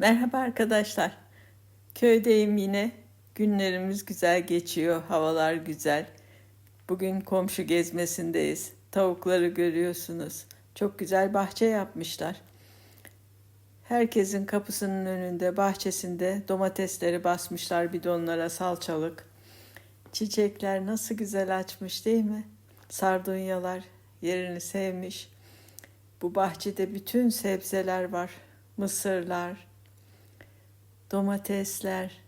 Merhaba arkadaşlar. Köydeyim yine. Günlerimiz güzel geçiyor. Havalar güzel. Bugün komşu gezmesindeyiz. Tavukları görüyorsunuz. Çok güzel bahçe yapmışlar. Herkesin kapısının önünde, bahçesinde domatesleri basmışlar bidonlara salçalık. Çiçekler nasıl güzel açmış değil mi? Sardunyalar yerini sevmiş. Bu bahçede bütün sebzeler var. Mısırlar, domatesler.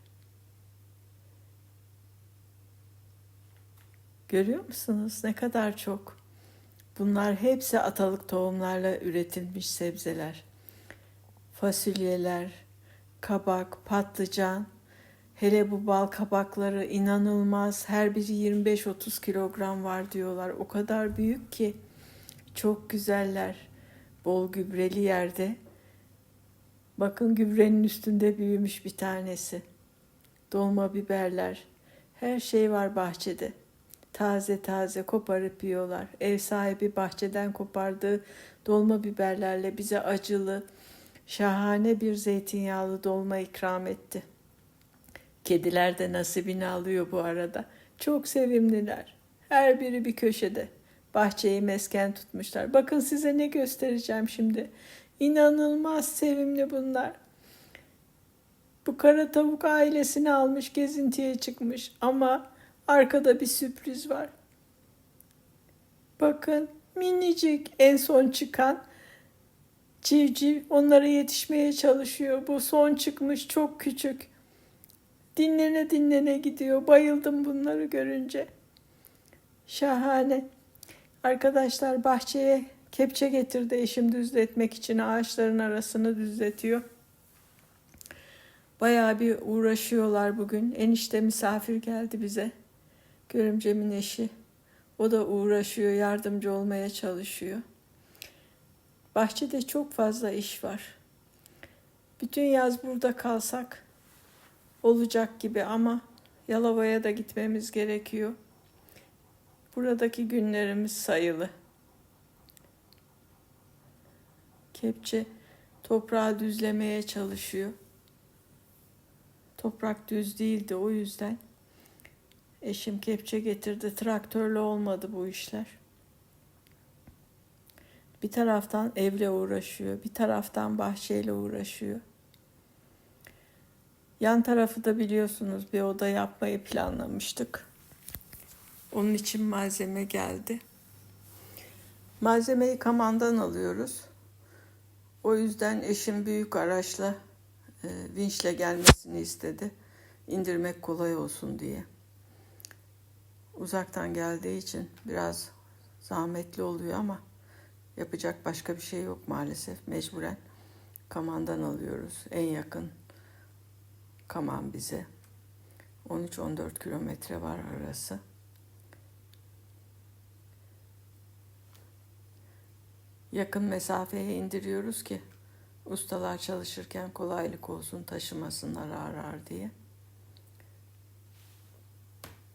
Görüyor musunuz ne kadar çok? Bunlar hepsi atalık tohumlarla üretilmiş sebzeler. Fasulyeler, kabak, patlıcan, hele bu bal kabakları inanılmaz. Her biri 25-30 kilogram var diyorlar. O kadar büyük ki çok güzeller. Bol gübreli yerde. Bakın gübrenin üstünde büyümüş bir tanesi. Dolma biberler. Her şey var bahçede. Taze taze koparıp yiyorlar. Ev sahibi bahçeden kopardığı dolma biberlerle bize acılı, şahane bir zeytinyağlı dolma ikram etti. Kediler de nasibini alıyor bu arada. Çok sevimliler. Her biri bir köşede. Bahçeyi mesken tutmuşlar. Bakın size ne göstereceğim şimdi. İnanılmaz sevimli bunlar. Bu kara tavuk ailesini almış gezintiye çıkmış ama arkada bir sürpriz var. Bakın minicik en son çıkan civciv onlara yetişmeye çalışıyor. Bu son çıkmış çok küçük. Dinlene dinlene gidiyor. Bayıldım bunları görünce. Şahane. Arkadaşlar bahçeye kepçe getirdi eşim düzletmek için ağaçların arasını düzletiyor. Bayağı bir uğraşıyorlar bugün. Enişte misafir geldi bize. Görümcemin eşi. O da uğraşıyor, yardımcı olmaya çalışıyor. Bahçede çok fazla iş var. Bütün yaz burada kalsak olacak gibi ama Yalova'ya da gitmemiz gerekiyor. Buradaki günlerimiz sayılı. Kepçe toprağı düzlemeye çalışıyor. Toprak düz değildi o yüzden. Eşim kepçe getirdi. Traktörle olmadı bu işler. Bir taraftan evle uğraşıyor, bir taraftan bahçeyle uğraşıyor. Yan tarafı da biliyorsunuz bir oda yapmayı planlamıştık. Onun için malzeme geldi. Malzemeyi kamandan alıyoruz. O yüzden eşim büyük araçla e, vinçle gelmesini istedi. İndirmek kolay olsun diye. Uzaktan geldiği için biraz zahmetli oluyor ama yapacak başka bir şey yok maalesef. Mecburen kamandan alıyoruz. En yakın kaman bize. 13-14 kilometre var arası. Yakın mesafeye indiriyoruz ki ustalar çalışırken kolaylık olsun taşımasınlar ağır ağır diye.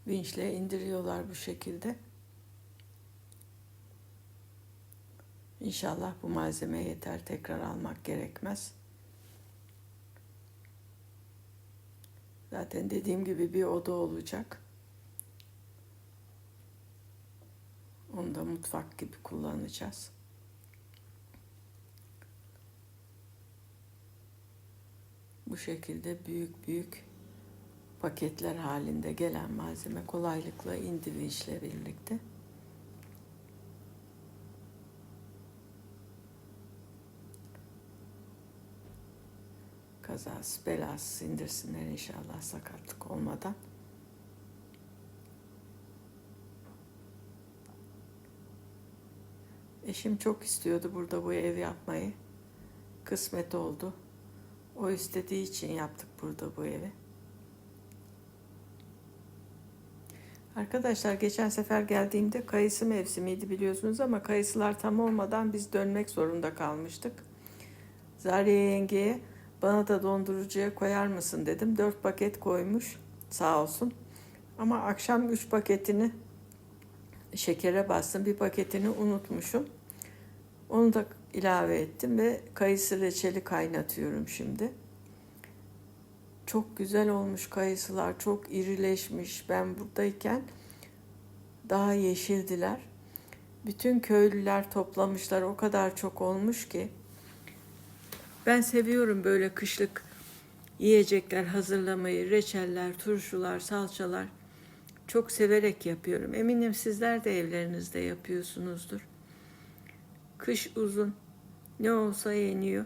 Vinçle indiriyorlar bu şekilde. İnşallah bu malzeme yeter tekrar almak gerekmez. Zaten dediğim gibi bir oda olacak. Onu da mutfak gibi kullanacağız. Bu şekilde büyük büyük paketler halinde gelen malzeme kolaylıkla indivinçle birlikte kazası belası indirsinler inşallah sakatlık olmadan. Eşim çok istiyordu burada bu ev yapmayı. Kısmet oldu. O istediği için yaptık burada bu evi. Arkadaşlar geçen sefer geldiğimde kayısı mevsimiydi biliyorsunuz ama kayısılar tam olmadan biz dönmek zorunda kalmıştık. Zariye yengeye bana da dondurucuya koyar mısın dedim. Dört paket koymuş sağ olsun. Ama akşam üç paketini şekere bastım. Bir paketini unutmuşum. Onu da ilave ettim ve kayısı reçeli kaynatıyorum şimdi. Çok güzel olmuş kayısılar, çok irileşmiş. Ben buradayken daha yeşildiler. Bütün köylüler toplamışlar. O kadar çok olmuş ki. Ben seviyorum böyle kışlık yiyecekler hazırlamayı. Reçeller, turşular, salçalar. Çok severek yapıyorum. Eminim sizler de evlerinizde yapıyorsunuzdur. Kış uzun. Ne olsa yeniyor.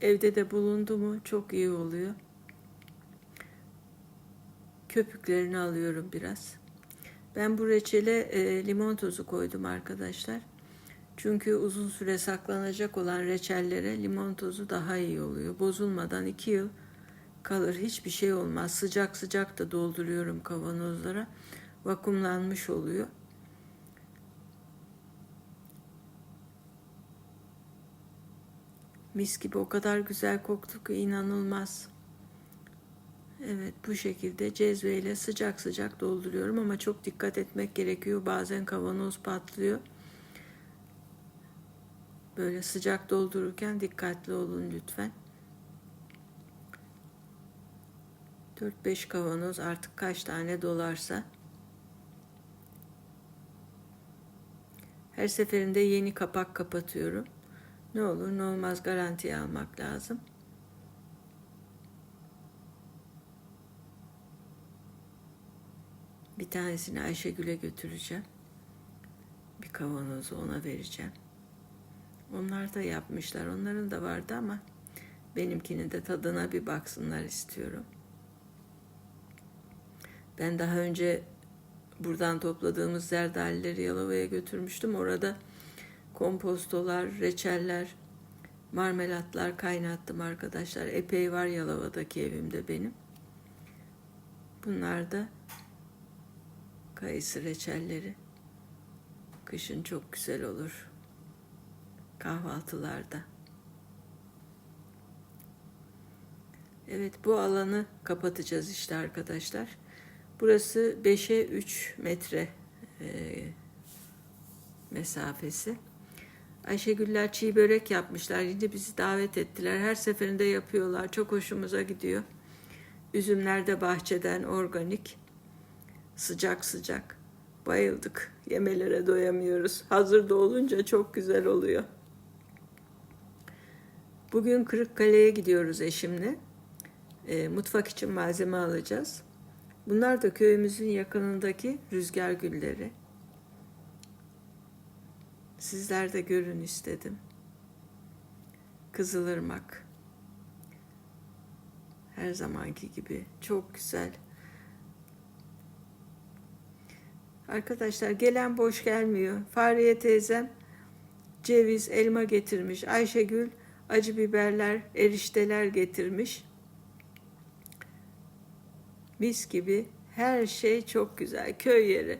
Evde de bulundu mu çok iyi oluyor. Köpüklerini alıyorum biraz. Ben bu reçele e, limon tozu koydum arkadaşlar. Çünkü uzun süre saklanacak olan reçellere limon tozu daha iyi oluyor. Bozulmadan iki yıl kalır. Hiçbir şey olmaz. Sıcak sıcak da dolduruyorum kavanozlara. Vakumlanmış oluyor. Mis gibi o kadar güzel koktu ki inanılmaz. Evet bu şekilde cezveyle sıcak sıcak dolduruyorum ama çok dikkat etmek gerekiyor. Bazen kavanoz patlıyor. Böyle sıcak doldururken dikkatli olun lütfen. 4-5 kavanoz artık kaç tane dolarsa. Her seferinde yeni kapak kapatıyorum. Ne olur ne olmaz garantiye almak lazım. Bir tanesini Ayşegül'e götüreceğim. Bir kavanozu ona vereceğim. Onlar da yapmışlar. Onların da vardı ama benimkinin de tadına bir baksınlar istiyorum. Ben daha önce buradan topladığımız zerdalileri Yalova'ya götürmüştüm. Orada kompostolar, reçeller, marmelatlar kaynattım arkadaşlar. Epey var Yalova'daki evimde benim. Bunlar da kayısı reçelleri. Kışın çok güzel olur. Kahvaltılarda. Evet bu alanı kapatacağız işte arkadaşlar. Burası 5'e 3 metre e, mesafesi. Ayşegüller çiğ börek yapmışlar. Yine bizi davet ettiler. Her seferinde yapıyorlar. Çok hoşumuza gidiyor. Üzümler de bahçeden organik. Sıcak sıcak. Bayıldık. Yemelere doyamıyoruz. Hazır da olunca çok güzel oluyor. Bugün Kırıkkale'ye gidiyoruz eşimle. E, mutfak için malzeme alacağız. Bunlar da köyümüzün yakınındaki rüzgar gülleri. Sizler de görün istedim. Kızılırmak. Her zamanki gibi çok güzel. Arkadaşlar gelen boş gelmiyor. Fariye teyzem ceviz, elma getirmiş. Ayşegül acı biberler, erişteler getirmiş. Mis gibi her şey çok güzel. Köy yeri.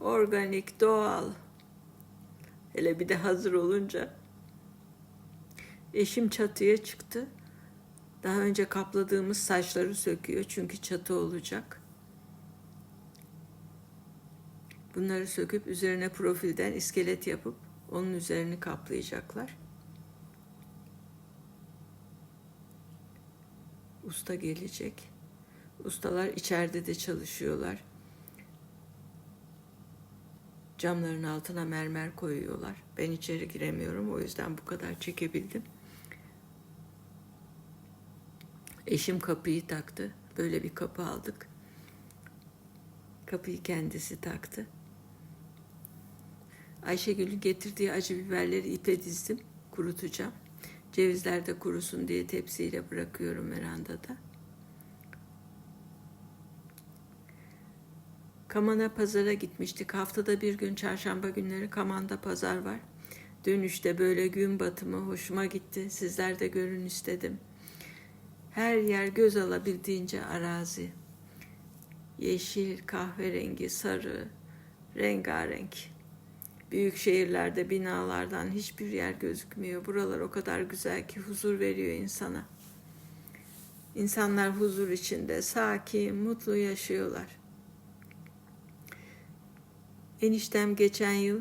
Organik, doğal. Hele bir de hazır olunca. Eşim çatıya çıktı. Daha önce kapladığımız saçları söküyor çünkü çatı olacak. Bunları söküp üzerine profilden iskelet yapıp onun üzerini kaplayacaklar. Usta gelecek. Ustalar içeride de çalışıyorlar. Camların altına mermer koyuyorlar. Ben içeri giremiyorum. O yüzden bu kadar çekebildim. Eşim kapıyı taktı. Böyle bir kapı aldık. Kapıyı kendisi taktı. Ayşegül'ün getirdiği acı biberleri ipe dizdim. Kurutacağım. Cevizler de kurusun diye tepsiyle bırakıyorum verandada. Kaman'a pazara gitmiştik. Haftada bir gün çarşamba günleri Kaman'da pazar var. Dönüşte böyle gün batımı hoşuma gitti. Sizler de görün istedim. Her yer göz alabildiğince arazi. Yeşil, kahverengi, sarı, rengarenk. Büyük şehirlerde binalardan hiçbir yer gözükmüyor. Buralar o kadar güzel ki huzur veriyor insana. İnsanlar huzur içinde sakin, mutlu yaşıyorlar. Eniştem geçen yıl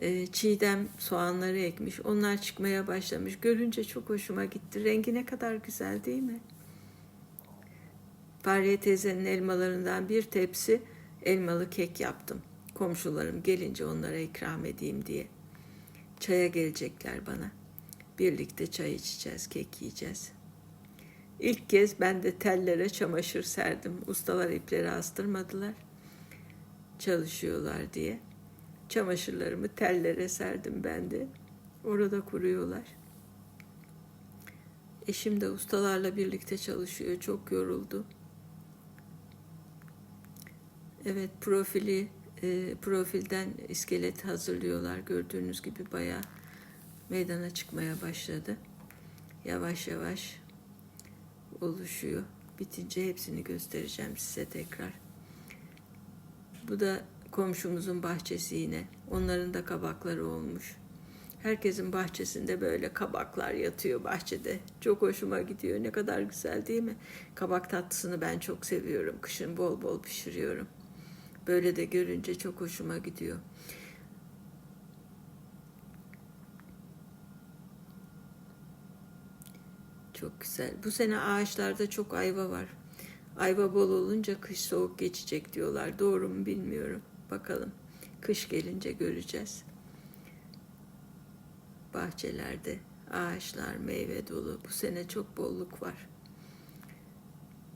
e, çiğdem soğanları ekmiş. Onlar çıkmaya başlamış. Görünce çok hoşuma gitti. Rengi ne kadar güzel değil mi? Fahriye teyzenin elmalarından bir tepsi elmalı kek yaptım. Komşularım gelince onlara ikram edeyim diye. Çaya gelecekler bana. Birlikte çay içeceğiz, kek yiyeceğiz. İlk kez ben de tellere çamaşır serdim. Ustalar ipleri astırmadılar. Çalışıyorlar diye. Çamaşırlarımı tellere serdim ben de. Orada kuruyorlar. Eşim de ustalarla birlikte çalışıyor. Çok yoruldu. Evet profili e, profilden iskelet hazırlıyorlar. Gördüğünüz gibi bayağı meydana çıkmaya başladı. Yavaş yavaş oluşuyor. Bitince hepsini göstereceğim size tekrar. Bu da komşumuzun bahçesi yine. Onların da kabakları olmuş. Herkesin bahçesinde böyle kabaklar yatıyor bahçede. Çok hoşuma gidiyor. Ne kadar güzel değil mi? Kabak tatlısını ben çok seviyorum. Kışın bol bol pişiriyorum. Böyle de görünce çok hoşuma gidiyor. Çok güzel. Bu sene ağaçlarda çok ayva var. Ayva bol olunca kış soğuk geçecek diyorlar. Doğru mu bilmiyorum. Bakalım. Kış gelince göreceğiz. Bahçelerde ağaçlar meyve dolu. Bu sene çok bolluk var.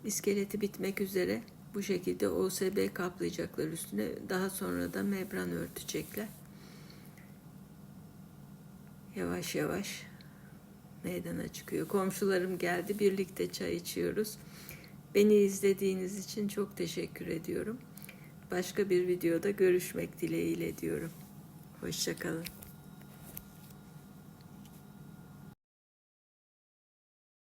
İskeleti bitmek üzere. Bu şekilde OSB kaplayacaklar üstüne. Daha sonra da membran örtecekler. Yavaş yavaş meydana çıkıyor. Komşularım geldi. Birlikte çay içiyoruz. Beni izlediğiniz için çok teşekkür ediyorum. Başka bir videoda görüşmek dileğiyle diyorum. Hoşçakalın.